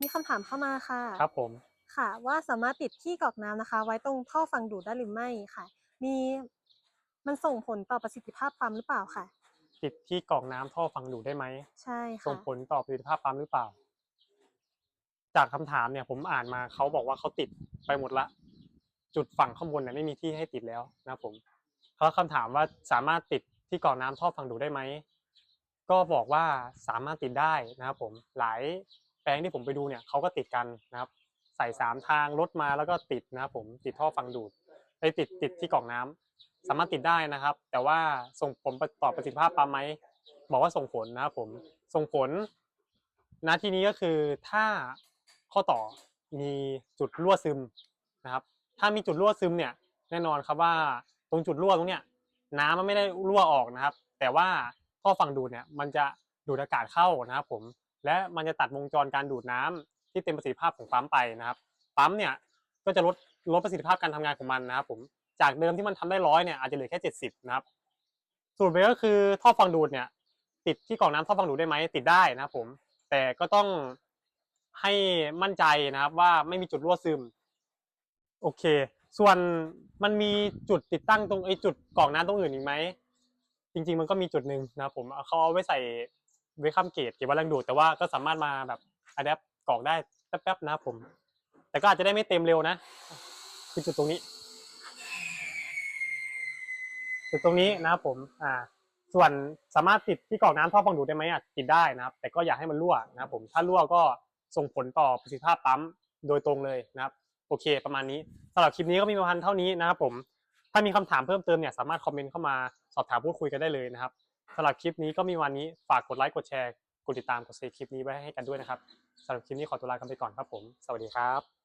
มีคำถามเข้ามาค่ะ ครับผม ค่ะ ว่าสามารถติดที่กรอกน้ำนะคะ ไว้ตรงท่อฟังดูดได้หรือไม่ค่ะ มีมันส่งผลต่อประสิทธิภาพปั๊มหรือเปล่าค่ะ ติดที่กรองน้ำท่อฟังดูดได้ไหมใช่ค่ะส่งผลต่อประสิทธิภาพปั๊มหรือเปล่า จากคำถามเนี่ย ผมอ่านมาเขาบอกว่าเขาติดไปหมดละ จุดฝั่งข้างบนเนี่ยไม่มีที่ให้ติดแล้วนะครับผมเขาคำถามว่าสามารถติดที่กรองน้ำท่อฟังดูดได้ไหมก็บอกว่าสามารถติดได้นะครับผมหลาย แปลงที่ผมไปดูเนี่ยเขาก็ติดกันนะครับ ใส่สามทางรถมาแล้วก็ติดนะครับผมติดท่อฟังดูดไปติดติดที่กรองน้ำสามารถติดได้นะครับ แต่ว่าส่งผลต่อประสิทธิภาพปั๊มไหมบอกว่าส่งผลนะครับผมส่งผลณที่นี้ก็คือถ้าข้อต่อมีจุดรั่วซึมนะครับ ถ้ามีจุดรั่วซึมเนี่ยแน่นอนครับว่าตรงจุดรั่วตรงเนี้ยน้ำมันไม่ได้รั่วออกนะครับ แต่ว่าท่อฝั่งดูดเนี่ยมันจะดูดอากาศเข้านะครับผม และมันจะตัดวงจรการดูดน้ำที่เต็มประสิทธิภาพของปั๊มไปนะครับ ปั๊มเนี่ยก็จะลดลดประสิทธิภาพการทำงานของมันนะครับ ผมจากเดิมที่มันทำได้ร้อยเนี่ยอาจจะเหลือแค่เจ็ดสิบนะครับสรุปไปก็คือท่อฟังดูดเนี่ย ติดที่กรองน้ำท่อฟังดูดได้ไหมติดได้นะครับ ผม แต่ก็ต้องให้มั่นใจนะครับว่าไม่มีจุดรั่วซึม โอเค ส่วนมันมีจุดติดตั้งตรงไอ้จุดกรอกน้ำตรงอื่นอีกไหมจริง ๆ มันก็มีจุดหนึ่งนะครับผมเขาเอาไว้ใส่ เวคัมเกตเก็บไว้แรงดูดแต่ว่าก็สามารถมาแบบอะแดปกรอกได้แป๊บๆนะครับผม แต่ก็อาจจะได้ไม่เต็มเร็วนะ คือจุดตรงนี้ จุดตรงนี้นะครับผมอ่าส่วนสามารถติดที่กรอกน้ำท่อฟังดูดได้ไหมอะติดได้นะครับ แต่ก็อย่าให้มันรั่วนะครับผมถ้ารั่วก็ส่งผลต่อประสิทธิภาพปั๊มโดยตรงเลยนะครับ โอเค ประมาณนี้สำหรับคลิปนี้ก็มีประมาณเท่านี้นะครับผมถ้ามีคำถามเพิ่มเติมเนี่ยสามารถคอมเมนต์เข้ามาสอบถามพูดคุยกันได้เลยนะครับ สำหรับคลิปนี้ก็มีวันนี้ฝากกดไลค์กดแชร์กดติดตามกดเซฟคลิปนี้ไว้ให้กันด้วยนะครับสำหรับคลิปนี้ขอตัวลากันไปก่อนครับผม สวัสดีครับ